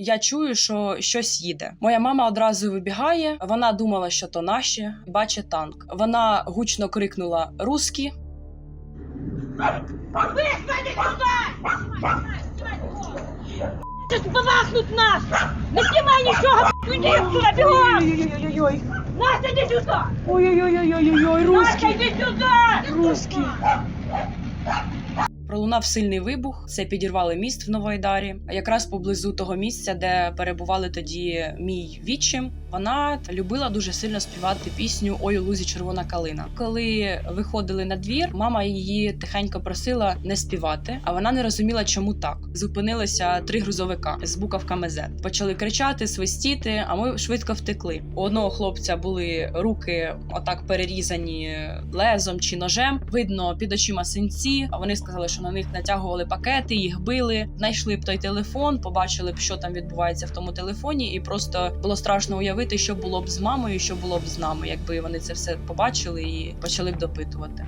Я чую, що щось їде. Моя мама одразу вибігає. Вона думала, що то наші. Бачить танк. Вона гучно крикнула Русські. Сейчас побахнут нас! Не сюда, бегом! Ой-ой-ой, Настя, иди сюда! ой-ой-ой, Настя, иди сюда! Русські. Пролунав сильний вибух. Це підірвали міст в Новоайдарі. Якраз поблизу того місця, де перебували тоді мій відчим. Вона любила дуже сильно співати пісню Ой у лузі червона калина. Коли виходили на двір, мама її тихенько просила не співати, а вона не розуміла, чому так. Зупинилися три грузовика з буковками Z. Почали кричати, свистіти, а ми швидко втекли. У одного хлопця були руки отак перерізані лезом чи ножем. Видно під очима синці. А вони сказали, що на них натягували пакети, їх били. Знайшли б той телефон, побачили б, що там відбувається в тому телефоні, і просто було страшно уявити, що було б з мамою, що було б з нами, якби вони це все побачили і почали б допитувати.